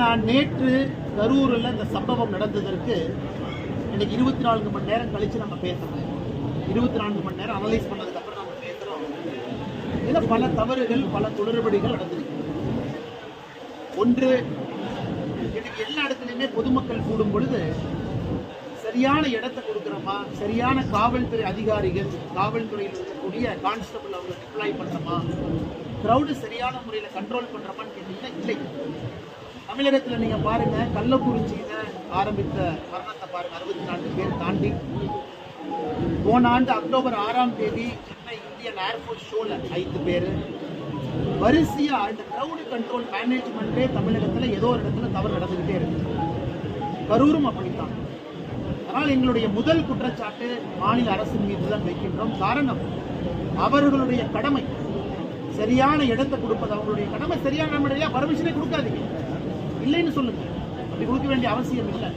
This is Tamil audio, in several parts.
நான் நேற்று கரூரில் இந்த சம்பவம் நடந்ததற்கு இன்னைக்கு இருபத்தி நான்கு மணி நேரம் கழிச்சு நம்ம பேசுறோம். இருபத்தி நான்கு மணி நேரம் அனலைஸ் பண்ணதுக்கு அப்புறம் நம்ம பேசுறோம். இதில் பல தவறுகள் பல தொடர்படிகள் நடந்திருக்கு. ஒன்று இன்னைக்கு எல்லா இடத்துலையுமே பொதுமக்கள் கூடும் பொழுது சரியான இடத்தை கொடுக்குறோமா? சரியான காவல்துறை அதிகாரிகள் காவல்துறையில் இருக்கக்கூடிய கான்ஸ்டபிள் அவங்களை டிப்ளாய் பண்ணுறோமா க்ரௌடு சரியான முறையில் கண்ட்ரோல் பண்ணுறோமான்னு கேட்டீங்கன்னா இல்லை. தமிழகத்துல நீங்க பாருங்க கள்ளக்குறிச்சியில ஆரம்பித்த மரணத்தை பாருங்க அறுபத்தி நான்கு பேர் தாண்டி. போன ஆண்டு அக்டோபர் ஆறாம் தேதி சென்னை இந்தியன் ஏர்ஃபோர்ஸ் ஷோல ஐந்து பேர். வரிசையா அந்த கிரவுடு கண்ட்ரோல் மேனேஜ்மெண்ட்டே தமிழகத்துல ஏதோ ஒரு இடத்துல தவறு நடந்துகிட்டே இருக்கு. கரூரும் அப்படித்தான். அதனால் எங்களுடைய முதல் குற்றச்சாட்டு மாநில அரசின் மீது தான் வைக்கின்றோம். காரணம் அவர்களுடைய கடமை. சரியான இடத்தை கொடுப்பது. அவங்களுடைய கடமை சரியான முறையா பர்மிஷனே கொடுக்காதீங்க. இல்லைன்னு சொல்லுங்க. அப்படி கொடுக்க வேண்டிய அவசியம் இல்லை.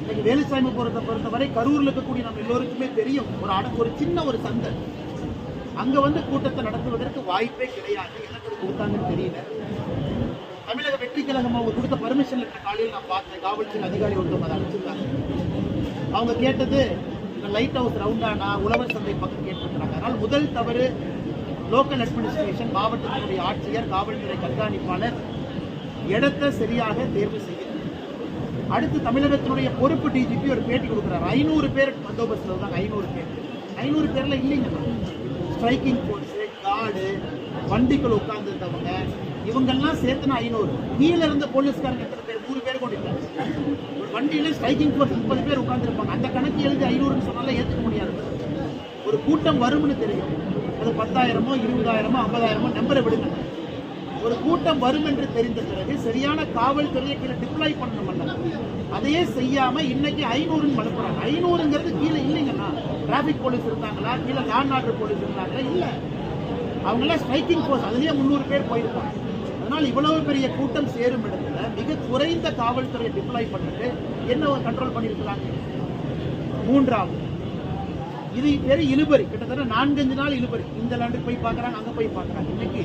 இன்னைக்கு வேலுசாமி பொறுத்த பொறுத்தவரை கரூர்ல இருக்கக்கூடிய நம்ம எல்லோருக்குமே தெரியும். ஒரு அட ஒரு சின்ன ஒரு சந்தை. அங்க வந்து கூட்டத்தை நடத்துவதற்கு வாய்ப்பே கிடையாது. என்ன கொடுத்தாங்கன்னு தெரியல. தமிழக வெற்றி கழகம் அவங்க கொடுத்த பர்மிஷன் லெட்டர் காலையில் நான் பார்த்தேன். காவல்துறை அதிகாரி ஒருத்தவங்க அதை அனுப்பிச்சிருக்காங்க அவங்க கேட்டது இந்த லைட் ஹவுஸ் ரவுண்டானா உழவர் சந்தை பக்கம் கேட்டிருக்கிறாங்க. அதனால் முதல் தவறு லோக்கல் அட்மினிஸ்ட்ரேஷன் மாவட்டத்தினுடைய ஆட்சியர் காவல்துறை கண்காணிப்பாளர் இடத்தை சரியாக தேர்வு செய்ய அடுத்து தமிழகத்தினுடைய பொறுப்பு டிஜிபி ஒரு பேட்டி கொடுக்குறாரு. ஐநூறு பேர் பந்தோபஸ்தில் இருந்தாங்க ஐநூறு பேர். ஐநூறு பேரில் இல்லைங்க. ஸ்ட்ரைக்கிங் ஃபோர்ஸு கார்டு வண்டிக்குள் உட்கார்ந்துருந்தவங்க இவங்கெல்லாம் சேர்த்துனா ஐநூறு. கீழே இருந்த போலீஸ்காரங்க எத்தனை பேர்? நூறு பேர் கொண்டிருக்காங்க ஒரு வண்டியில ஸ்ட்ரைக்கிங் ஃபோர்ஸ் முப்பது பேர் உட்காந்துருப்பாங்க அந்த கணக்கு எழுதி ஐநூறுன்னு சொன்னால ஏற்றுக்க முடியாது. ஒரு கூட்டம் வரும்னு தெரியும். அது பத்தாயிரமோ இருபதாயிரமோ ஐம்பதாயிரமோ நம்பரை விடுங்க. ஒரு கூட்டம் வரும் என்று தெரிந்த பிறகு சரியான காவல்துறையை கீழே டிப்ளாய் பண்ணணும் அதையே செய்யாம இன்னைக்கு ஐநூறுன்னு மனுப்புறாங்க ஐநூறுங்கிறது கீழே இல்லைங்கண்ணா. டிராபிக் போலீஸ் இருந்தாங்களா கீழே லேண்ட் ஆர்டர் போலீஸ் இருந்தாங்களா இல்ல. அவங்களாம் ஸ்ட்ரைக்கிங் ஃபோர்ஸ் அதுலயே முந்நூறு பேர் போயிருப்பாங்க. அதனால் இவ்வளவு பெரிய கூட்டம் சேரும் இடத்துல மிக குறைந்த காவல்துறையை டிப்ளாய் பண்ணிட்டு என்ன கண்ட்ரோல் பண்ணியிருக்கிறாங்க? மூன்றாவது. இது பேர் இழுபறி. கிட்டத்தட்ட நான்கஞ்சு நாள் இழுபறி. இந்த லேண்டுக்கு போய் பார்க்கறாங்க அங்கே போய் பார்க்கறாங்க. இன்னைக்கு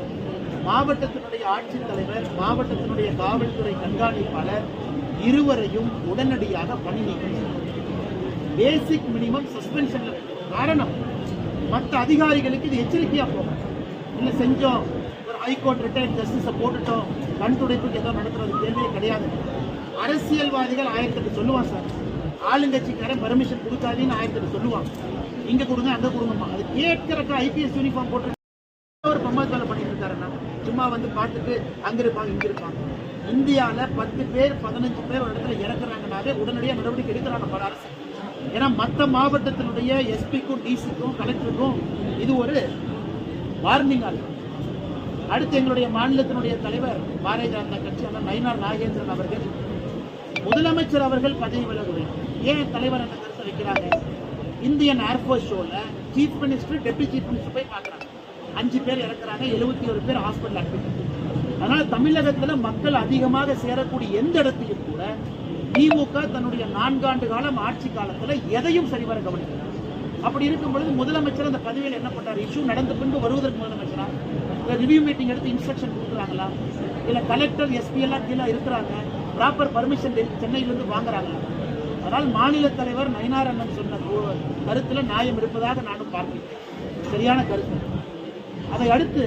மாவட்டத்தினுடைய ஆட்சித்தலைவர் மாவட்டத்தினுடைய காவல்துறை கண்காணிப்பாளர் இருவரையும் உடனடியாக பணி நீக்கம் பேசிக் மினிமம் சஸ்பென்ஷன்ல காரணம் மற்ற அதிகாரிகளுக்கு இது எச்சரிக்கையா போகும். இல்லை செஞ்சோம் ஒரு ஹைகோர்ட் ரிட்டையர்ட் ஜஸ்டிஸை போட்டுட்டோம் கண் துடைப்புக்கு ஏதோ நடத்துறது கேள்வியே கிடையாது. அரசியல்வாதிகள் ஆயிரத்தெட்டு சொல்லுவான் சார். ஆளுங்கட்சிக்காரன் பெர்மிஷன் கொடுக்காதீன்னு ஆயிரத்தெட்டு சொல்லுவான் இங்க கொடுங்க அங்க கொடுங்கம்மா. அது கேட்கறக்கு ஐபிஎஸ் யூனிஃபார்ம் போட்டு ஒரு பம்மாத் சும்மா வந்து பார்த்துட்டு அங்கே இருப்பாங்க இங்கே இருப்பாங்க. இந்தியாவில் பத்து பேர் பதினஞ்சு பேர் ஒரு இடத்துல இறக்குறாங்கனாவே உடனடியாக நடவடிக்கை எடுக்கிறாங்க பல அரசு. ஏன்னா மற்ற மாவட்டத்தினுடைய எஸ்பிக்கும் டிசிக்கும் கலெக்டருக்கும் இது ஒரு வார்னிங் ஆகும். அடுத்து எங்களுடைய மாநிலத்தினுடைய தலைவர் பாரதிய ஜனதா கட்சியான நயினார் நாகேந்திரன் அவர்கள் முதலமைச்சர் அவர்கள் பதவி விலக வேண்டும் ஏன் தலைவர் என்ன கருத்தை வைக்கிறாங்க? இந்தியன் ஏர்ஃபோர்ஸ் ஷோவில் chief minister deputy chief minister போய் பார்க்குறாங்க. அஞ்சு பேர் இறக்குறாங்க எழுபத்தி ஒரு பேர் ஹாஸ்பிட்டல் அட்மிட் அதனால தமிழகத்துல மக்கள் அதிகமாக சேரக்கூடிய எந்த இடத்தையும் கூட திமுக தன்னுடைய நான்காண்டு காலம் ஆட்சி காலத்துல எதையும் சரிவர கவனிக்கிறார் அப்படி இருக்கும் பொழுது முதலமைச்சர் அந்த பதவியில் என்ன பண்ணார்? இஷ்யூ நடந்த பின்பு வருவதற்கு முதலமைச்சரா? ரிவ்யூ மீட்டிங் எடுத்து இன்ஸ்ட்ரக்ஷன் கொடுக்குறாங்களா? இல்ல கலெக்டர் எஸ்பி எல்லாம் கீழே இருக்கிறாங்க. ப்ராப்பர் பர்மிஷன் சென்னையிலிருந்து வாங்குறாங்களா? அதனால் மாநில தலைவர் நயினார் அண்ணன் சொன்ன கு- கருத்துல நியாயம் இருப்பதாக நானும் பார்க்கிறேன். சரியான கருத்து. அதை அடுத்து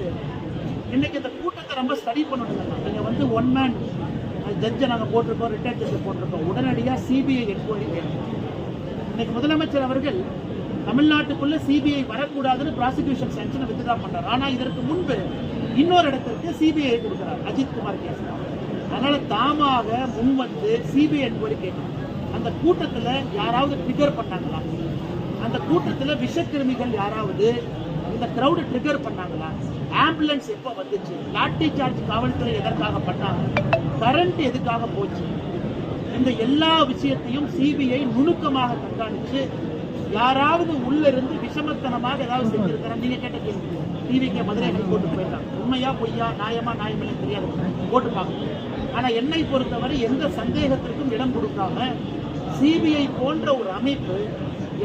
இன்னைக்கு இந்த கூட்டத்தை ரொம்ப ஸ்டடி பண்ணணுங்க நீங்கள் வந்து ஒன் மேன் ஜட்ஜை நாங்கள் போட்டிருக்கோம் ரிட்டையர் ஜட்ஜை போட்டிருக்கோம். உடனடியாக சிபிஐ என்கொயரி கேட்கணும் இன்னைக்கு முதலமைச்சர் அவர்கள் தமிழ்நாட்டுக்குள்ள சிபிஐ வரக்கூடாதுன்னு ப்ராசிக்யூஷன் சென்ஷனை வித்ட்ரா பண்றாரு. ஆனா இதற்கு முன்பு இன்னொரு இடத்திற்கு சிபிஐ கொடுக்கிறார் அஜித் குமார் கேஸ். அதனால தாமாக முன் வந்து சிபிஐ என்கொயரி கேட்கணும். அந்த கூட்டத்தில் யாராவது ட்ரிகர் பண்ணாங்களா? அந்த கூட்டத்தில் விஷக்கிருமிகள் யாராவது இந்த கிரௌடு ட்ரிகர் பண்ணாங்களா? ஆம்புலன்ஸ் எப்போ வந்துச்சு? லாட்டி சார்ஜ் காவல்துறை எதற்காக பண்ணாங்க? கரண்ட் எதுக்காக போச்சு? இந்த எல்லா விஷயத்தையும் சிபிஐ நுணுக்கமாக கண்காணித்து யாராவது உள்ள இருந்து விஷமத்தனமாக ஏதாவது செஞ்சிருக்கிறா நீங்க கேட்ட கேள்வி. டிவிக்கு மதுரை போட்டு போயிட்டாங்க. உண்மையா பொய்யா நியாயமா நியாயமில்லை தெரியாது. போட்டு பார்க்கணும். ஆனா என்னை பொறுத்தவரை எந்த சந்தேகத்திற்கும் இடம் கொடுக்காம சிபிஐ போன்ற ஒரு அமைப்பு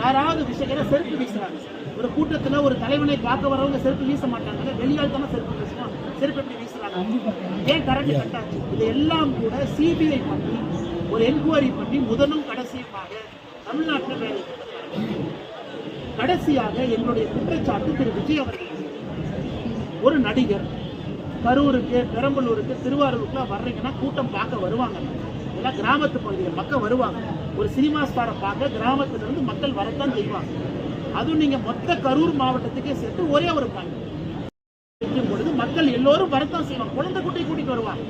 யாராவது விஷயம் செருப்பு வீசுறாங்க. ஒரு கூட்டத்துல ஒரு தலைவனை பார்க்க வரவங்க செருப்பு வீச மாட்டாங்க வெளியால் தானே செருப்பு வீசுவோம் செருப்பு எப்படி வீசுறாங்க? ஏன் கரண்ட் கட் ஆச்சு இது எல்லாம் கூட சிபிஐ பண்ணி ஒரு என்கொயரி பண்ணி முதலும் கடைசியுமாக தமிழ்நாட்டில் வேலை கடைசியாக எங்களுடைய குற்றச்சாட்டு திரு விஜய் அவர்கள். ஒரு நடிகர் கரூருக்கு பெரம்பலூருக்கு திருவாரூருக்குலாம் வர்றீங்கன்னா கூட்டம் பார்க்க வருவாங்க. எல்லாம் கிராமத்து பகுதியில் மக்கள் வருவாங்க. ஒரு சினிமா ஸ்டாரை பார்க்க கிராமத்துல இருந்து மக்கள் வரத்தான் செய்வாங்க. அதுவும் நீங்க மொத்த கரூர் மாவட்டத்துக்கே சேர்த்து ஒரே ஒரு பாயிண்ட். வைக்கும் பொழுது மக்கள் எல்லோரும் வரத்தான் செய்வாங்க. குழந்தை குட்டி கூட்டிட்டு வருவாங்க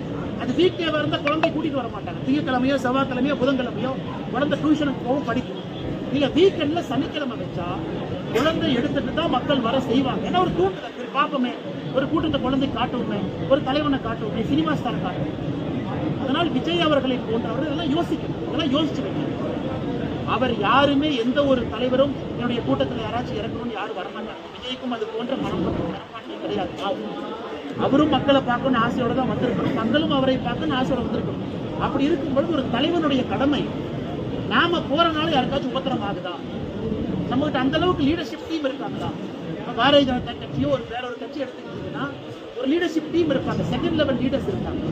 அது வீக் டேவா இருந்தா குழந்தை கூட்டிட்டு வர மாட்டாங்க. திங்கக்கிழமையோ செவ்வாய்க்கிழமையோ புதன்கிழமையோ குழந்தை டியூஷனுக்கு போகும் படிக்கும். நீங்க வீக்கெண்ட்ல சனிக்கிழமை வச்சா குழந்தை எடுத்துட்டு தான் மக்கள் வர செய்வாங்க. ஏன்னா ஒரு தூண்டுதல் பார்ப்போமே ஒரு கூட்டத்தை குழந்தை காட்டுவோமே ஒரு தலைவனை காட்டுவோமே சினிமா ஸ்டார் காட்டுவோம். அதனால் விஜய் அவர்களை போன்றவர்கள் இதெல்லாம் யோசிக்கணும். இதெல்லாம் யோசிச்சு வைக்கணும். அவர் யாருமே எந்த ஒரு தலைவரும் என்னுடைய கூட்டத்தில் யாராச்சும் இறக்கணும்னு யாரும் வரமாட்டாங்க விஜய்க்கும் அது போன்ற மனப்பான்மை மனப்பான்மை கிடையாது. அவரும் மக்களை பார்க்கணும்னு ஆசையோட தான் வந்திருக்கணும். மக்களும் அவரை பார்க்கணும்னு ஆசையோட வந்திருக்கணும். அப்படி இருக்கும்பொழுது ஒரு தலைவனுடைய கடமை நாம போறனால யாருக்காச்சும் உபத்திரம் ஆகுதா? நம்மகிட்ட அந்த அளவுக்கு லீடர்ஷிப் டீம் இருக்காங்களா? இப்ப பாரதிய ஜனதா கட்சியோ ஒரு வேற ஒரு கட்சி எடுத்துக்கிட்டீங்கன்னா ஒரு லீடர்ஷிப் டீம் இருப்பாங்க. செகண்ட் லெவல் லீடர்ஸ் இருக்காங்க.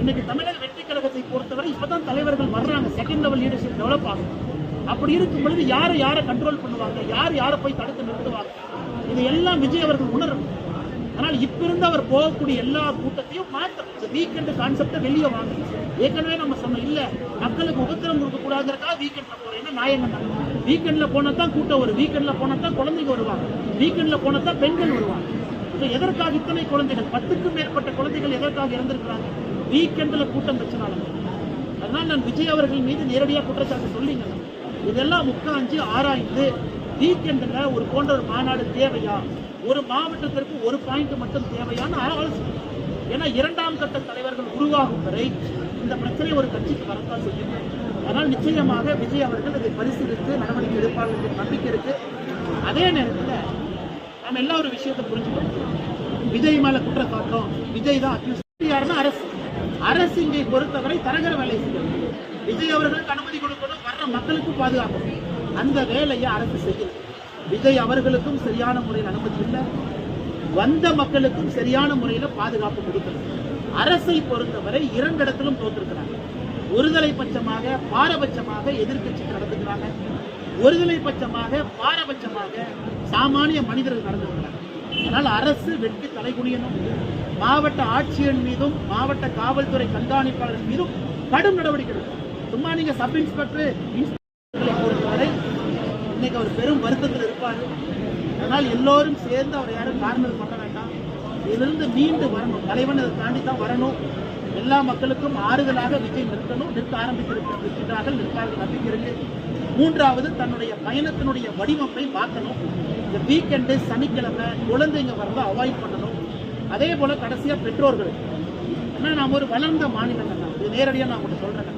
இன்னைக்கு தமிழக வெற்றி கழகத்தை பொறுத்தவரை இப்பதான் தலைவர்கள் வர்றாங்க. செகண்ட் லெவல் லீடர்ஷிப் டெவலப் ஆகும். அப்படி இருக்கும் பொழுது யாரை யாரை கண்ட்ரோல் பண்ணுவாங்க? யார் யாரை போய் தடுத்து நிறுத்துவாங்க? இது எல்லாம் விஜய் அவர்கள் உணரும் ஆனால் இப்ப இருந்து அவர் போகக்கூடிய எல்லா கூட்டத்தையும் மாற்றணும் இந்த கான்செப்டை வெளியே வாங்க. ஏற்கனவே நம்ம சொன்னோம் இல்ல மக்களுக்கு உபத்திரம் கொடுக்க கூடாதுக்காக வீக்கெண்ட்ல போறேன் என்ன நாயங்க வீக்கெண்ட்ல போனா தான் கூட்டம் வரும். வீக்கெண்ட்ல போனா தான் குழந்தைங்க வருவாங்க. வீக்கெண்ட்ல போனா தான் பெண்கள் வருவாங்க. எதற்காக இத்தனை குழந்தைகள்? பத்துக்கும் மேற்பட்ட குழந்தைகள் எதற்காக இறந்திருக்கிறாங்க? வீக்கெண்ட்ல கூட்டம் வச்சனால அதனால நான் விஜய் அவர்கள் மீது நேரடியாக குற்றச்சாட்டு சொல்லிங்க. இதெல்லாம் உட்காந்து ஆராய்ந்து வீக்கெண்டில் ஒரு போன்ற ஒரு மாநாடு தேவையா? ஒரு மாவட்டத்திற்கு ஒரு பாயிண்ட் மட்டும் தேவையான ஆலோசனை. ஏன்னா இரண்டாம் கட்ட தலைவர்கள் உருவாகும் வரை இந்த பிரச்சனை ஒரு கட்சிக்கு வரத்தான் செய்யும். அதனால் நிச்சயமாக விஜய் அவர்கள் அதை பரிசீலித்து நடவடிக்கை எடுப்பார்கள் நம்பிக்கை இருக்கு. அதே நேரத்தில் நம்ம எல்லா ஒரு விஷயத்தை புரிஞ்சுக்கணும். விஜய் மேல குற்றச்சாட்டம் விஜய் தான் யாருன்னா அரசு. அரசு இங்கே பொறுத்தவரை தரகர வேலை செய்யும் விஜய் அவர்களுக்கு அனுமதி கொடுக்கணும் வர்ற மக்களுக்கும் பாதுகாக்கணும் அந்த வேலையை அரசு செய்யல. விஜய் அவர்களுக்கும் சரியான முறையில் அனுமதி இல்லை. வந்த மக்களுக்கும் சரியான முறையில் பாதுகாப்பு கொடுக்கல. அரசை பொறுத்தவரை இரண்டு இடத்திலும் தோற்றிருக்கிறாங்க ஒருதலை பட்சமாக பாரபட்சமாக எதிர்க்கட்சி நடந்துக்கிறாங்க. ஒருதலை பட்சமாக பாரபட்சமாக சாமானிய மனிதர்கள் நடந்துக்கிறாங்க. அதனால் அரசு வெற்றி தலைகுனியணும் மாவட்ட ஆட்சியர் மீதும் மாவட்ட காவல்துறை கண்காணிப்பாளர் மீதும் கடும் நடவடிக்கை எடுக்கணும். சும்மா நீங்க சப் இன்ஸ்பெக்டர் இன்ஸ்பெக்டரை இன்னைக்கு அவர் பெரும் வருத்தத்தில் இருப்பார். அதனால் எல்லோரும் சேர்ந்து அவர் யாரும் கார்னர் பண்ண வேண்டாம். இதிலிருந்து மீண்டு வரணும். தலைவன் அதை தாண்டி தான் வரணும். எல்லா மக்களுக்கும் ஆறுதலாக விஜய் நிற்கணும். நிற்க ஆரம்பித்திருக்கிறார்கள் நிற்கார்கள் நம்பிக்கை இருக்கு மூன்றாவது தன்னுடைய பயணத்தினுடைய வடிவமைப்பை மாற்றணும். இந்த வீக்கெண்டு சனிக்கிழமை குழந்தைங்க வரத அவாய்ட் பண்ணணும். அதே போல கடைசியா பெற்றோர்கள். ஏன்னா நாம் ஒரு வளர்ந்த மாநிலங்கள் தான் இது நேரடியாக நான் உங்களுக்கு சொல்றேன்.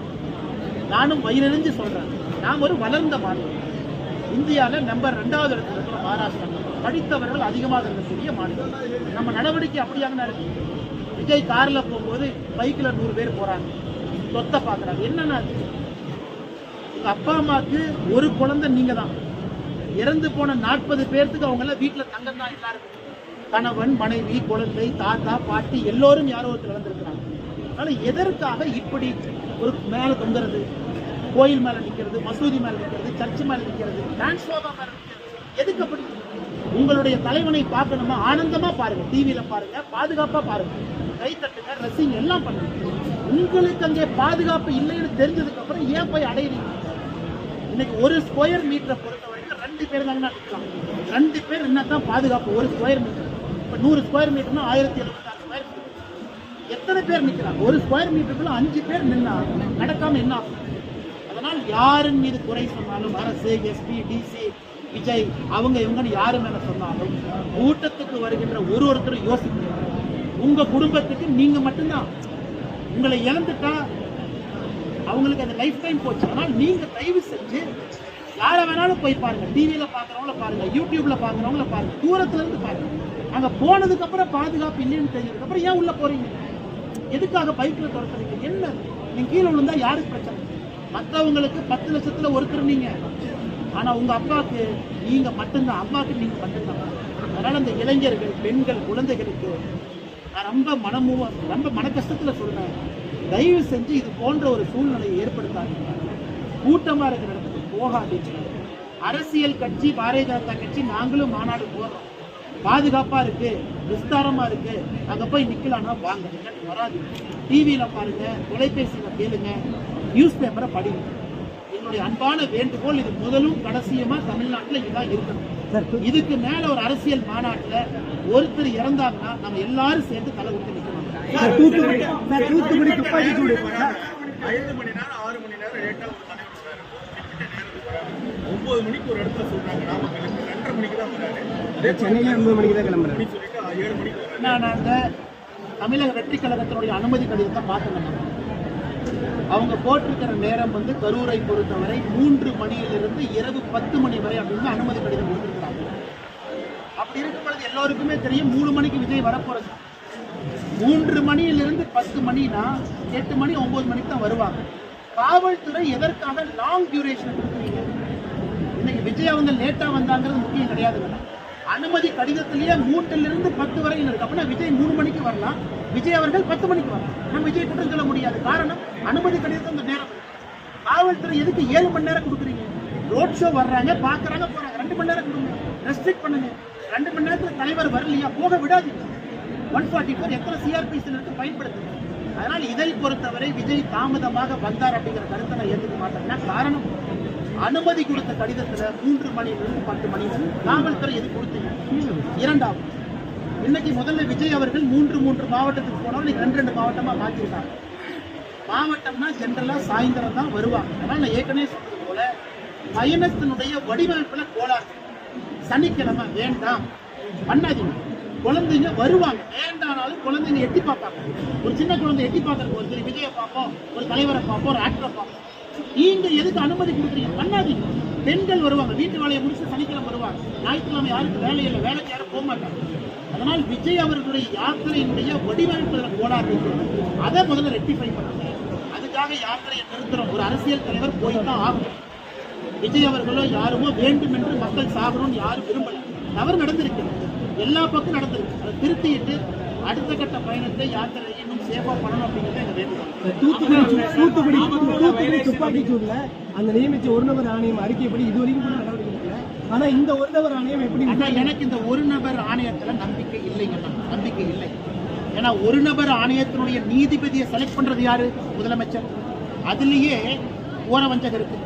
நானும் வயிறெறிஞ்சு சொல்கிறேன் நாம் ஒரு வளர்ந்த மாநிலம். இந்தியாவில் நம்பர் ரெண்டாவது இடத்துல இருக்கிற மகாராஷ்டிரா படித்தவர்கள் அதிகமாக இருக்கக்கூடிய மாநிலம். நம்ம நடவடிக்கை அப்படியாக இருக்கு விஜய் காரில் போகும்போது பைக்கில் நூறு பேர் போகிறாங்க சொத்தை பார்க்குறாங்க. என்னன்னா அது? அப்பா அம்மாவுக்கு ஒரு குழந்தை நீங்கள் தான் இறந்து போன நாற்பது பேர்த்துக்கு அவங்கள வீட்டில் தங்கம் தான் எல்லாரும் கணவன் மனைவி குழந்தை தாத்தா பாட்டி எல்லோரும் யாரோ ஒருத்தர் இறந்திருக்கிறாங்க. அதனால எதற்காக இப்படி ஒரு மேல தொங்குறது? கோயில் மேல நிக்கிறது மசூதி மேல நிக்கிறது சர்ச் மேல நிக்கிறது டிரான்ஸ்ஃபார்மர் மேல நிக்கிறது எதுக்கு அப்படி? உங்களுடைய தலைவனை பார்க்கணுமா? ஆனந்தமா பாருங்க. டிவியில பாருங்க பாதுகாப்பா பாருங்க. கை தட்டுங்க ரசிங்க எல்லாம் பண்ணுங்க. உங்களுக்கு அங்கே பாதுகாப்பு இல்லைன்னு தெரிஞ்சதுக்கு அப்புறம் ஏன் போய் அடையிறீங்க? இன்னைக்கு ஒரு ஸ்கொயர் மீட்டரை பொறுத்த வரைக்கும் ரெண்டு பேர் தாங்க நிற்கலாம் ரெண்டு பேர் என்ன தான் பாதுகாப்பு. ஒரு ஸ்கொயர் மீட்டர் இப்போ நூறு ஸ்கொயர் மீட்டர்னா ஆயிரத்தி எழுபத்தாறு ஸ்கொயர் மீட்டர் எத்தனை பேர் நிற்கிறாங்க ஒரு ஸ்கொயர் மீட்டருக்குள்ள அஞ்சு பேர் நின்னா நடக்காம என்ன ஆகும்? அதனால் யாரின் மீது குறை சொன்னாலும் அரசு எஸ்பி டிசி விஜய் அவங்க இவங்கன்னு யாரு மேல சொன்னாலும் கூட்டத்துக்கு வருகின்ற ஒரு ஒருத்தரும் யோசிக்கணும் உங்க குடும்பத்துக்கு நீங்க மட்டும்தான். உங்களை இழந்துட்டா அவங்களுக்கு அந்த லைஃப் டைம் போச்சு. அதனால் நீங்க தயவு செஞ்சு யாரை வேணாலும் போய் பாருங்க. டிவியில பாக்குறவங்கள பாருங்க. யூடியூப்ல பாக்குறவங்கள பாருங்க. தூரத்துல இருந்து பாருங்க. அங்க போனதுக்கு அப்புறம் பாதுகாப்பு இல்லைன்னு தெரிஞ்சதுக்கு அப்புறம் ஏன் உள்ள போறீங்க? எதுக்காக பைக்கில் துரத்துறீங்க என்ன? நீங்கள் கீழே விழுந்தா யாருக்கு பிரச்சனை? மற்றவங்களுக்கு பத்து லட்சத்தில் ஒருத்தர் நீங்கள் ஆனால் உங்கள் அப்பாவுக்கு நீங்கள் மட்டும்தான். அம்மாவுக்கு நீங்கள் மட்டும்தான். அதனால் அந்த இளைஞர்கள் பெண்கள் குழந்தைகளுக்கு நான் ரொம்ப மனமுவ ரொம்ப மன கஷ்டத்தில் சொல்கிறேன் தயவு செஞ்சு இது போன்ற ஒரு சூழ்நிலையை ஏற்படுத்தாதீங்க. கூட்டமாக இருக்கிற இடத்துக்கு போகாதீங்க. அரசியல் கட்சி பாரதிய ஜனதா கட்சி நாங்களும் மாநாடு போகிறோம் பாதுகாப்பா இருக்கு விஸ்தாரமா இருக்கு. அங்க போய் நிக்கலாம்னா வாங்க வராது. டிவியில பாருங்க தொலைபேசியில கேளுங்க நியூஸ் பேப்பரை படிங்க. என்னுடைய அன்பான வேண்டுகோள் இது முதலும் கடைசியுமா தமிழ்நாட்டுல இதுதான் இருக்கணும். இதுக்கு மேல ஒரு அரசியல் மாநாட்டுல ஒருத்தர் இறந்தாங்கன்னா நம்ம எல்லாரும் சேர்ந்து தலை சூடு சார் ஐந்து மணி நேரம் ஆறு மணி நேரம் லேட்டா ஒரு தலைவர் வராரு. ஒன்பது மணிக்கு ஒரு இடத்துல சொல்றாங்க நாமக்கலுக்கு. ரெண்டரை மணிக்கு தான் வராரு. சென்னையில ஒன்பது மணிக்கு தான் கிளம்புறேன். நான் அந்த தமிழக வெற்றி கழகத்தினுடைய அனுமதி கடிதத்தை பார்த்தேன் அவங்க போட்டிருக்கிற நேரம் வந்து கரூரை பொறுத்தவரை மூன்று மணியிலிருந்து இரவு பத்து மணி வரை அப்படின்னு அனுமதி கடிதம் கொடுத்துருக்காங்க. அப்படி இருக்கும் பொழுது எல்லோருக்குமே தெரியும் மூணு மணிக்கு விஜய் வரப்போறது மூன்று மணியிலிருந்து பத்து மணினா எட்டு மணி ஒன்பது மணிக்கு தான் வருவாங்க. காவல்துறை எதற்காக லாங் டியூரேஷன் கொடுக்குறீங்க? இன்னைக்கு விஜய் அவங்க லேட்டா வந்தாங்கிறது முக்கியம் கிடையாதுங்க அனுமதி கடிதத்திலேயே மூன்றிலிருந்து பத்து வரை இருக்கு. அப்படின்னா விஜய் மூணு மணிக்கு வரலாம். விஜய் அவர்கள் பத்து மணிக்கு வரலாம். நம்ம விஜய் குற்றம் சொல்ல முடியாது. காரணம் அனுமதி கடிதத்தை அந்த நேரம் காவல்துறை எதுக்கு ஏழு மணி நேரம் கொடுக்குறீங்க? ரோட் ஷோ வர்றாங்க பாக்குறாங்க போறாங்க. ரெண்டு மணி நேரம் கொடுங்க. ரெஸ்ட்ரிக்ட் பண்ணுங்க. ரெண்டு மணி நேரத்தில் தலைவர் வரலையா? போக விடாதீங்க. ஒன் ஃபார்ட்டி ஃபோர் எத்தனை சிஆர்பிசி இருக்கு பயன்படுத்துங்க. அதனால் இதை பொறுத்தவரை விஜய் தாமதமாக வந்தார் அப்படிங்கிற கருத்தை நான் ஏற்றுக்க மாட்டேன். காரணம்? அனுமதி கொடுத்த கடிதத்தில் மூன்று மணியிலிருந்து பத்து மணி வரை காவல்துறை எது கொடுத்தீங்க? இரண்டாவது இன்னைக்கு முதல்ல விஜய் அவர்கள் மூன்று மூன்று மாவட்டத்துக்கு போனவர். இன்னைக்கு ரெண்டு ரெண்டு மாவட்டமா மாற்றிருக்காங்க மாவட்டம்னா ஜென்ரலா சாயந்தரம் தான் வருவாங்க. அதனால நான் ஏற்கனவே சொன்னது போல பயணத்தினுடைய வடிவமைப்புல கோளாறு. சனிக்கிழமை வேண்டாம். பண்ணாதீங்க குழந்தைங்க வருவாங்க. வேண்டானாலும் குழந்தைங்க எட்டி பார்ப்பாங்க. ஒரு சின்ன குழந்தை எட்டி பார்க்கறதுக்கு ஒரு விஜயை பார்ப்போம் ஒரு தலைவரை பார்ப்போம் ஒரு ஆக்டரை பார்ப்போம். நீங்க எதுக்கு அனுமதி கொடுக்குறீங்க? பண்ணாதீங்க. பெண்கள் வருவாங்க. வீட்டு வேலையை முடிச்சு சனிக்கிழமை வருவாங்க. ஞாயிற்றுக்கிழமை யாருக்கு வேலை இல்லை வேலைக்கு யாரும் போக மாட்டாங்க. அதனால் விஜய் அவர்களுடைய யாத்திரையினுடைய வடிவமைப்பதில் கோளாறு அதை முதல்ல ரெக்டிஃபை பண்ணுங்க அதுக்காக யாத்திரையை நிறுத்துறோம் ஒரு அரசியல் தலைவர் போய் தான் ஆகும் விஜய் அவர்களோ யாருமோ வேண்டும் என்று மக்கள் சாகணும்னு யாரும் விரும்பல. தவறு நடந்திருக்கு. எல்லா பக்கம் நடந்திருக்கு. அதை திருத்திட்டு அடுத்த கட்ட பயணத்தை யாத்திரையை இன்னும் சேஃபா பண்ணணும் அப்படிங்கிறது எங்க வேண்டுகோள். தூத்துக்குடி தூத்துக்குடி தூத்துக்குடி துப்பாக்கி சூடுல அந்த நியமிச்ச ஒரு நபர் ஆணையம் அறிக்கைப்படி இது வரைக்கும் நடவடிக்கை எடுக்கல. ஆனா இந்த ஒரு நபர் ஆணையம் எப்படி எனக்கு இந்த ஒரு நபர் ஆணையத்துல நம்பிக்கை இல்லைங்க நம்பிக்கை இல்லை. ஏன்னா ஒரு நபர் ஆணையத்தினுடைய நீதிபதியை செலக்ட் பண்றது யாரு? முதலமைச்சர். அதுலயே ஓர வஞ்சகம் இருக்கு.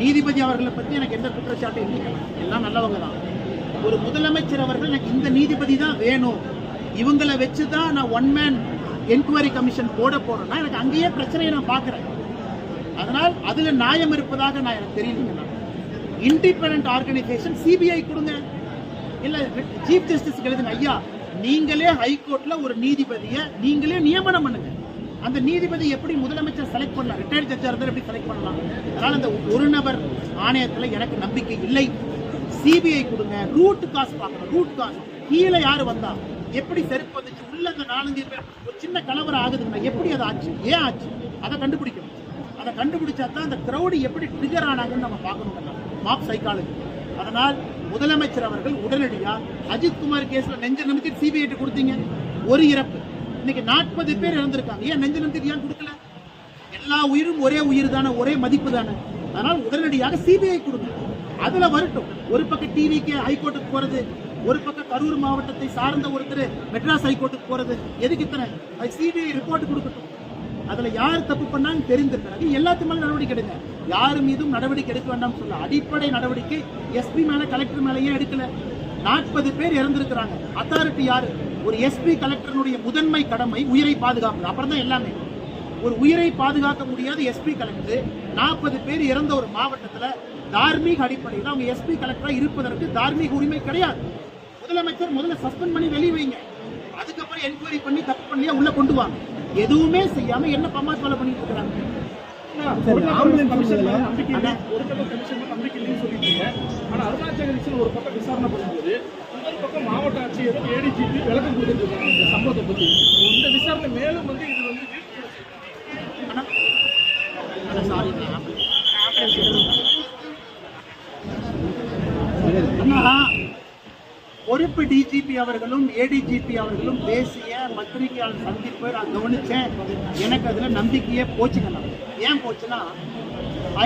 நீதிபதி அவர்களை பத்தி எனக்கு எந்த குற்றச்சாட்டும் இல்லைங்க எல்லாம் நல்லவங்க தான். ஒரு முதலமைச்சர் அவர்கள் எனக்கு இந்த நீதிபதி தான் வேணும். இவங்களை வச்சு தான் நான் ஒன் மேன் என்கொயரி கமிஷன் போட போறேன்னா எனக்கு அங்கேயே பிரச்சனையை நான் பார்க்குறேன். அதனால் அதில் நியாயம் இருப்பதாக நான் எனக்கு தெரியலங்க இண்டிபெண்ட் ஆர்கனைசேஷன் சிபிஐ கொடுங்க. இல்லை சீஃப் ஜஸ்டிஸ் எழுதுங்க ஐயா நீங்களே ஹைகோர்ட்டில் ஒரு நீதிபதியை நீங்களே நியமனம் பண்ணுங்க. அந்த நீதிபதி எப்படி முதலமைச்சர் செலக்ட் பண்ணலாம்? ரிட்டையர்ட் ஜட்ஜாக இருந்தால் எப்படி செலக்ட் பண்ணலாம்? அதனால் அந்த ஒரு நபர் ஆணையத்தில் எனக்கு நம்பிக்கை இல்லை. சிபிஐ கொடுங்க. ரூட் காசு பார்க்கணும். ரூட் காசு கீழே யார் வந்தா? எப்படி செருப்பு வந்துச்சு? உள்ள அந்த நாலஞ்சு பேர். ஒரு சின்ன கலவரம் ஆகுதுன்னா எப்படி அது ஆச்சு? ஏன் ஆச்சு? அதை கண்டுபிடிக்கணும். அதை கண்டுபிடிச்சா தான் அந்த கிரௌடு எப்படி ட்ரிகர் ஆனாங்கன்னு நம்ம பார்க்கணும் மாப் சைக்காலஜி அதனால் முதலமைச்சர் அவர்கள் உடனடியாக அஜித் குமார் நெஞ்ச நிமித்தி சிபிஐ கொடுத்தீங்க. ஒரு இறப்பு. இன்னைக்கு நாற்பது பேர் இறந்திருக்காங்க. ஏன் நெஞ்ச நிமித்தி ஏன் கொடுக்கல? எல்லா உயிரும் ஒரே உயிர் தானே ஒரே மதிப்பு தானே. அதனால் உடனடியாக சிபிஐ கொடுங்க. அதுல வரட்டும். ஒரு பக்கம் டிவிக்கு ஹைகோர்ட்டுக்கு போறது ஒரு பக்கம் கரூர் மாவட்டத்தை சார்ந்த ஒருத்தர் மெட்ராஸ் ஹைகோர்ட்டுக்கு போறது. எதுக்கு இத்தனை? அது சிபிஐ ரிப்போர்ட் கொடுக்கட்டும். அதுல யார் தப்பு பண்ணான்னு தெரிந்த பிறகு எல்லாத்து மேலே நடவடிக்கை எடுங்க. யார் மீதும் நடவடிக்கை எடுக்க வேண்டாம்னு சொல்ல அடிப்படை நடவடிக்கை எஸ்பி மேல கலெக்டர் மேலேயே எடுக்கல? நாற்பது பேர் இறந்திருக்கிறாங்க. அத்தாரிட்டி யாரு? ஒரு எஸ்பி கலெக்டருடைய முதன்மை கடமை உயிரை பாதுகாப்பு அப்புறம் தான் எல்லாமே. ஒரு உயிரை பாதுகாக்க முடியாத எஸ்பி கலெக்டர் நாற்பது பேர் இறந்த ஒரு மாவட்டத்துல தார்மீக அடிப்படையில் அவங்க எஸ்பி கலெக்டரா இருப்பதற்கு தார்மீக உரிமை கிடையாது. முதலமைச்சர் முதல்ல சஸ்பெண்ட் பண்ணி வெளியே வைங்க. அதுக்கப்புறம் என்கொயரி பண்ணி தப்பு பண்ணியா உள்ள கொண்டு வாங்க எதுவுமே செய்யாம என்ன பம்மாத் வேலை பண்ணிட்டு இருக்கிறாங்க ஒரு பக்கம் விசாரணை பண்ணும்போது இன்னொரு பக்கம் மாவட்ட ஆட்சியரும் ஏடிஜிபி விளக்கம் கொடுத்துட்டு இருக்காங்க இந்த சம்பவத்தை பத்தி. இந்த விசாரணை மேலும் வந்து இது வந்து சாரி அண்ணா பொறுப்பு டிஜிபி அவர்களும் ஏடிஜிபி அவர்களும் பேசிய பத்திரிகையாளர் சந்திப்பை நான் கவனிச்சேன். எனக்கு அதில் நம்பிக்கையே போச்சுக்கணும் ஏன் போச்சுன்னா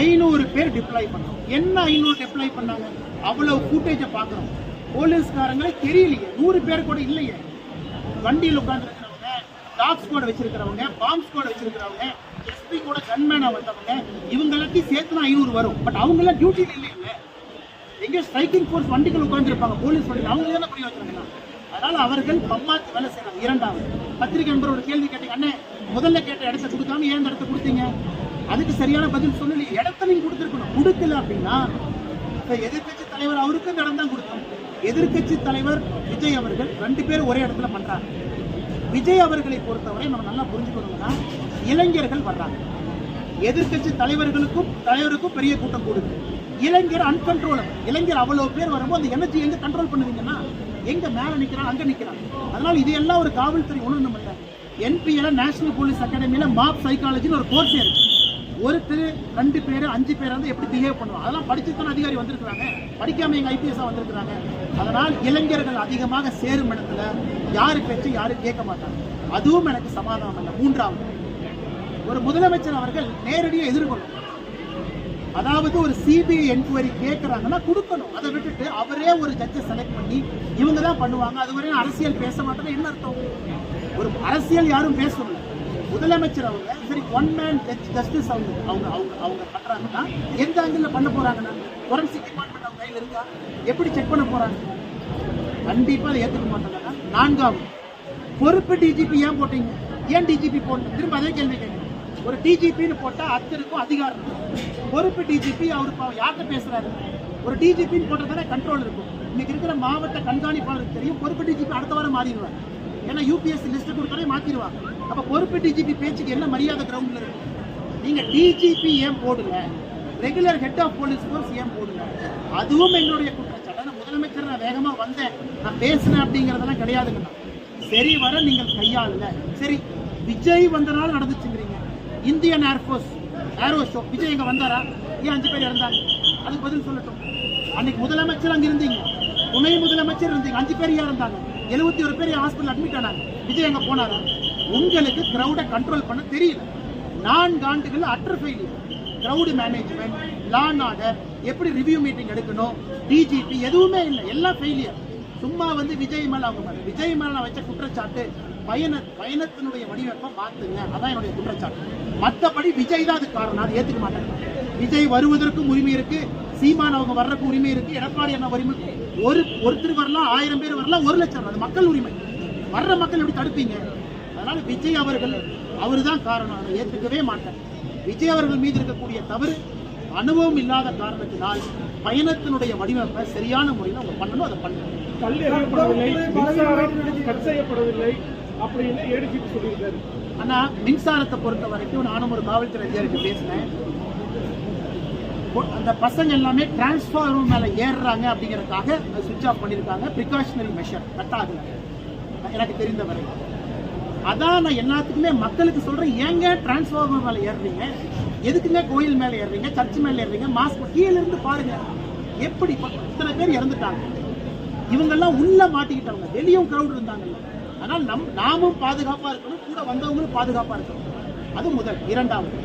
ஐநூறு பேர் டிப்ளாய் பண்ணோம். என்ன ஐநூறு டிப்ளாய் பண்ணாங்க? அவ்வளவு ஃபூட்டேஜை பார்க்குறோம். போலீஸ்காரங்களே தெரியலையே. நூறு பேர் கூட இல்லையே. வண்டியில் உட்காந்துருக்கிறவங்க டாக் ஸ்குவாட் வச்சிருக்கிறவங்க பாம்ப் ஸ்குவாட் வச்சிருக்கிறவங்க எஸ்பி கூட கன்மேனாக வந்தவங்க இவங்க எல்லாத்தையும் சேர்த்து தான் ஐநூறு வரும். பட் அவங்களாம் டியூட்டியில் இல்லைல்ல எங்கேயோ ஸ்ட்ரைக்கிங் ஃபோர்ஸ் வண்டிகள் உட்காந்துருப்பாங்க போலீஸ் வண்டி. அவங்களே தானே புரிய வச்சிருக்காங்க அதனால அவர்கள் பம்மாத்து வேலை செய்யறாங்க. இரண்டாவது பத்திரிகை நண்பர் ஒரு கேள்வி கேட்டீங்க. அண்ணே முதல்ல கேட்ட இடத்த கொடுக்காம ஏன் இடத்த கொடுத்தீங்க? அதுக்கு சரியான பதில் சொல்லலையே. இடத்த நீங்க கொடுத்துருக்கணும். கொடுக்கல அப்படின்னா எதிர்கட்சி எதிர்க்கட்சி தலைவர் அவருக்கு இடம் தான் கொடுத்தோம் எதிர்க்கட்சி தலைவர் விஜய் அவர்கள் ரெண்டு பேரும் ஒரே இடத்துல பண்றாங்க. விஜய் அவர்களை பொறுத்தவரை நம்ம நல்லா புரிஞ்சுக்கணும்னா இளைஞர்கள் வர்றாங்க. எதிர்க்கட்சி தலைவர்களுக்கும் தலைவருக்கும் பெரிய கூட்டம் கூடுது. இளைஞர் அன்கண்ட்ரோலபிள் இளைஞர் அவ்வளோ பேர் வரும்போது அந்த எனர்ஜி எங்கே கண்ட்ரோல் பண்ணுவீங்கன்னா எங்கே மேலே நிற்கிறான் அங்கே நிற்கிறான் நிக்கிறான் இது இதையெல்லாம் ஒரு காவல்துறை உணரணும் இல்லை என்பிஎல நேஷனல் போலீஸ் அகாடமியில் மாப் சைக்காலஜின்னு ஒரு கோர்ஸ் இருக்கு. ஒருத்தர் ரெண்டு பேர் அஞ்சு பேர் வந்து எப்படி பிஹேவ் பண்ணுவோம் அதெல்லாம் படிச்சு அதிகாரி வந்திருக்கிறாங்க. படிக்காம எங்கள் ஐபிஎஸ்ஸாக வந்திருக்கிறாங்க. அதனால் இளைஞர்கள் அதிகமாக சேரும் இடத்துல யாரு பேச்சு யாரும் கேட்க மாட்டாங்க. அதுவும் எனக்கு சமாதானம் இல்லை. மூன்றாவது ஒரு முதலமைச்சர் அவர்கள் நேரடியாக எதிர்கொள்ளும். அதாவது ஒரு சிபிஐ என்கொயரி கேட்கறாங்கன்னா கொடுக்கணும். அதை விட்டுட்டு அவரே ஒரு ஜட்ஜை செலக்ட் பண்ணி இவங்க தான் பண்ணுவாங்க அதுவரையும் அரசியல் பேச மாட்டேன்னு என்ன அர்த்தம்? ஒரு அரசியல் யாரும் பேசணும் முதலமைச்சர் அவங்க சரி ஒன் மேன் ஜஸ்டிஸ் அவங்க அவங்க அவங்க அவங்க பண்ணுறாங்கன்னா எந்த ஆங்கிள் பண்ண போறாங்கன்னா? ஃபொரன்சிக் டிபார்ட்மெண்ட் அவங்க கையில் இருக்கா? எப்படி செக் பண்ண போறாங்க? கண்டிப்பாக அதை ஏற்றுக்க மாட்டாங்கன்னா நான்காவது பொறுப்பு டிஜிபி ஏன் போட்டீங்க? ஏன் டிஜிபி போடணும் திரும்ப அதே கேள்வி கேட்குறேன். ஒரு டிஜிபின்னு போட்டால் அத்தருக்கும் அதிகாரம் இருக்கும். பொறுப்பு டிஜிபி அவர் யார்கிட்ட பேசுறாரு? ஒரு டிஜிபின்னு போட்டால் தானே கண்ட்ரோல் இருக்கும். இன்னைக்கு இருக்கிற மாவட்ட கண்காணிப்பாளருக்கு தெரியும் பொறுப்பு டிஜிபி அடுத்த வாரம் மாறிடுவார். ஏன்னா யூபிஎஸ்சி லிஸ்ட் கொடுத்தாலே மாத்திடுவாங்க அப்போ பொறுப்பு டிஜிபி பேச்சுக்கு என்ன மரியாதை கிரவுண்ட்ல இருக்கு? நீங்க டிஜிபி ஏன் போடுங்க regular head of police force ஏன் போடுங்க அதுவும் என்னுடைய குற்றச்சாட்டு. ஆனா முதலமைச்சர் நான் வேகமா வந்தேன். நான் பேசினேன் அப்படிங்கறதெல்லாம் கிடையாதுங்கண்ணா. சரி வர நீங்கள் கையாளுங்க. சரி விஜய் வந்தனால நடந்துச்சுங்கிறீங்க. Indian air force aero show Vijay இங்கே வந்தாரா? ஏன் அஞ்சு பேர் இறந்தாங்க. அதுக்கு பதில் சொல்லட்டும். அன்னைக்கு முதலமைச்சர் அங்கே இருந்தீங்க. துணை முதலமைச்சர் இருந்தீங்க. அஞ்சு பேர் இறந்தாங்க இருந்தாங்க. எழுபத்தி ஒரு பேர் ஹாஸ்பிட்டல் அட்மிட் ஆனாங்க. விஜய் எங்கே போனாரா? உங்களுக்கு கிரௌடை கண்ட்ரோல் பண்ண தெரியல. நான்கு ஆண்டுகள் utter failure crowd management law and order எப்படி ரிவ்யூ மீட்டிங் எடுக்கணும்? டிஜிபி எதுவுமே இல்லை. எல்லாம் ஃபெயிலியர் சும்மா வந்து விஜய் மேல அவங்க விஜய் மேல நான் வச்ச குற்றச்சாட்டு பயண பயணத்தினுடைய வடிவமைப்பை மாத்துங்க. அதான் என்னுடைய குற்றச்சாட்டு. மத்தபடி விஜய் தான் அதுக்கு காரணம். அதை ஏத்துக்க மாட்டாங்க விஜய் வருவதற்கும் உரிமை இருக்கு. சீமான் அவங்க வர்றதுக்கு உரிமை இருக்கு. எடப்பாடி என்ன உரிமை ஒரு ஒருத்தர் வரலாம் ஆயிரம் பேர் வரலாம் ஒரு லட்சம் அது மக்கள் உரிமை. வர்ற மக்கள் எப்படி தடுப்பீங்க? அதனால விஜய் அவர்கள் அவர்தான் காரணம். அதை ஏத்துக்கவே மாட்டேன். விஜய் அவர்கள் மீது இருக்கக்கூடிய தவறு அனுபவம் இல்லாத காரணத்தினால் பயணத்தினுடைய வடிவமைப்பை சரியான முறையில் அவங்க பண்ணணும் அதை பண்ணணும். கல் கட் செய்யப்படவில்லை. அப்படின்னு எடுத்து சொல்லியிருக்காரு. ஆனா மின்சாரத்தை பொறுத்த வரைக்கும் நானும் ஒரு காவல்துறை அதிகாரிக்கு பேசினேன். அந்த பசங்க எல்லாமே டிரான்ஸ்ஃபார்மர் மேல ஏறுறாங்க அப்படிங்கறதுக்காக சுவிட்ச் ஆஃப் பண்ணிருக்காங்க ப்ரிகாஷனரி மெஷர் கட் ஆகல எனக்கு தெரிந்த வரை அதான் நான் எல்லாத்துக்குமே மக்களுக்கு சொல்றேன் ஏங்க டிரான்ஸ்ஃபார்மர் மேல ஏறுறீங்க? எதுக்குங்க கோயில் மேல ஏறுறீங்க? சர்ச் மேல ஏறுறீங்க? மாஸ்க் கீழே இருந்து பாருங்க. எப்படி இத்தனை பேர் இறந்துட்டாங்க? இவங்கெல்லாம் உள்ள மாட்டிக்கிட்டவங்க. வெளியும் கிரௌட் இருந்தாங்கல்ல. ஆனால் நம் நாமும் பாதுகாப்பாக இருக்கணும் கூட வந்தவங்களும் பாதுகாப்பாக இருக்கணும். அது முதல் இரண்டாவது.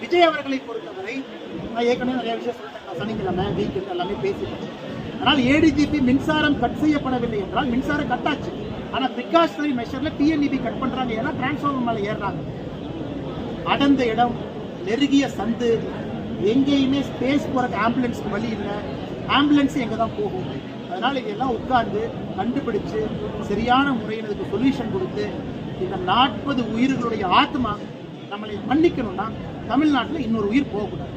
விஜய் அவர்களை பொறுத்தவரை நான் ஏற்கனவே நிறைய விஷயம் சொல்லிட்டேன். சனிக்கிழமை வீக்கெண்ட் எல்லாமே பேசிட்டேன். ஆனால் ஏடிஜிபி மின்சாரம் கட் செய்யப்படவில்லை என்றால் மின்சாரம் கட் ஆச்சு. ஆனால் பிரிகாஷனரி மெஷரில் டிஎன்இபி கட் பண்ணுறாங்க ஏன்னா டிரான்ஸ்ஃபார்மர் மேலே ஏறுறாங்க. அடர்ந்த இடம் நெருங்கிய சந்து எங்கேயுமே ஸ்பேஸ் போகிறக்கு ஆம்புலன்ஸ்க்கு வழி இல்லை. ஆம்புலன்ஸ் எங்கே தான் போகும்? அதனால இதெல்லாம் உட்கார்ந்து கண்டுபிடிச்சு சரியான முறையில் இதுக்கு சொல்யூஷன் கொடுத்து இந்த நாற்பது உயிர்களுடைய ஆத்மா நம்மளை மன்னிக்கணும்னா தமிழ்நாட்டில் இன்னொரு உயிர் போகக்கூடாது.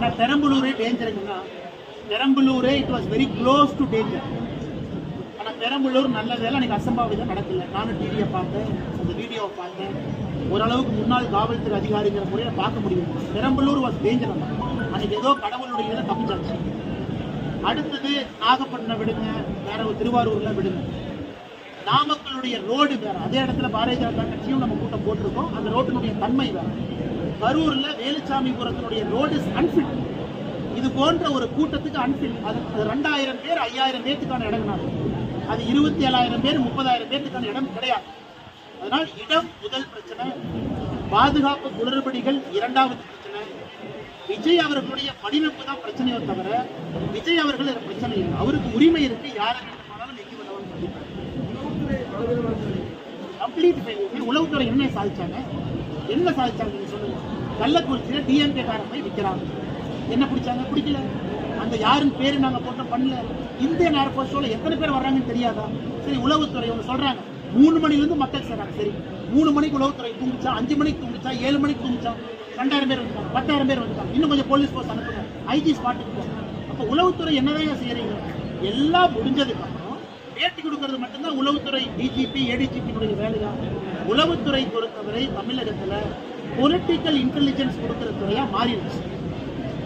நான் பெரம்பலூரே டேஞ்சருங்கன்னா பெரம்பலூரே it was very close to danger Perambalur நல்ல வேலை அன்னைக்கு அசம்பாவிதம் நடக்கல. நானும் டிவியை பார்த்தேன் அந்த வீடியோவை பார்த்தேன். ஓரளவுக்கு முன்னாள் காவல்துறை அதிகாரிங்கிற முறையில் பார்க்க முடியும். பெரம்பலூர் வாஸ் டேஞ்சர் அன்னைக்கு ஏதோ கடவுளுடைய இதில் தப்பிச்சாச்சு. அடுத்தது நாகப்பட்டினம் விடுங்க வேற ஒரு திருவாரூர்ல விடுங்க. நாமக்கலுடைய ரோடு வேற. அதே இடத்துல பாரதிய ஜனதா கட்சியும் நம்ம கூட்டம் போட்டிருக்கோம். அந்த ரோட்டினுடைய தன்மை வேற. கரூர்ல வேலுச்சாமிபுரத்தினுடைய ரோடு அன்ஃபிட் இது போன்ற ஒரு கூட்டத்துக்கு அன்ஃபிட் அது அது ரெண்டாயிரம் பேர் ஐயாயிரம் பேத்துக்கான இடம்னாங்க அது இருபத்தி ஏழாயிரம் பேர் முப்பதாயிரம் பேர்த்துக்கான இடம் கிடையாது. அதனால் இடம் முதல் பிரச்சனை பாதுகாப்பு குளறுபடிகள் இரண்டாவது பிரச்சனை. விஜய் அவர்களுடைய வடிவமைப்பு தான் பிரச்சனையோ தவிர விஜய் அவர்கள் பிரச்சனை இல்லை. அவருக்கு உரிமை இருக்கு யாரை வேண்டுமானாலும் நீக்கி விடவும் கம்ப்ளீட் உளவுத்துறை என்ன சாதிச்சாங்க? என்ன சாதிச்சாங்க நீங்க சொல்லுங்க. கள்ளக்குறிச்சியில டிஎம்கே காரை போய் விற்கிறாங்க என்ன பிடிச்சாங்க? பிடிக்கல. அந்த யாருன்னு பேரு நாங்க போட்டோம் பண்ணல. இந்தியன் சொல்ல எத்தனை பேர் வர்றாங்கன்னு தெரியாதா? சரி உளவுத்துறை அவங்க சொல்றாங்க. மூணு மணிலேருந்து மக்கள் சேர்றாங்க சரி மூணு மணிக்கு உளவுத்துறை தூங்குச்சா? அஞ்சு மணிக்கு தூங்குச்சா? ஏழு மணிக்கு தூங்குச்சா? ரெண்டாயிரம் பேர் வந்துட்டாங்க. பத்தாயிரம் பேர் வந்துட்டாங்க. இன்னும் கொஞ்சம் போலீஸ் போர்ஸ் அனுப்புங்க. ஐஜி ஸ்பாட்டுக்கு போங்க. அப்போ உளவுத்துறை என்னதான் செய்யறீங்க? எல்லாம் முடிஞ்சதுக்கு அப்புறம் பேட்டி கொடுக்கறது மட்டும்தான் உளவுத்துறை டிஜிபி ஏடிஜிபியினுடைய வேலையா? உளவுத்துறை பொறுத்தவரை தமிழகத்தில் பொலிட்டிக்கல் இன்டெலிஜென்ஸ் கொடுக்குற துறையாக மாறிடுச்சு.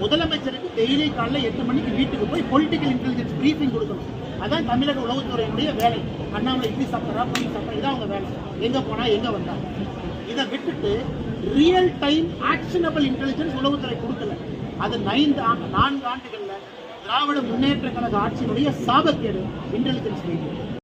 முதலமைச்சருக்கு டெய்லி காலைல எட்டு மணிக்கு வீட்டுக்கு போய் பொலிட்டிக்கல் இன்டெலிஜென்ஸ் ப்ரீஃபிங் கொடுக்கணும். அதான் தமிழக உளவுத்துறையினுடைய வேலை. அண்ணாமலை இப்படி சாப்பிட்றா பண்ணி சாப்பிட்றா இதான் அவங்க வேலை. எங்க போனா எங்க வந்தா? இதை விட்டுட்டு ரியல் டைம் ஆக்ஷனபிள் இன்டெலிஜென்ஸ் உளவுத்துறை கொடுக்கல. அது ஐந்து நான்கு ஆண்டுகள்ல திராவிட முன்னேற்ற கழக ஆட்சியினுடைய சாபக்கேடு இன்டெலிஜென்ஸ் மீடியா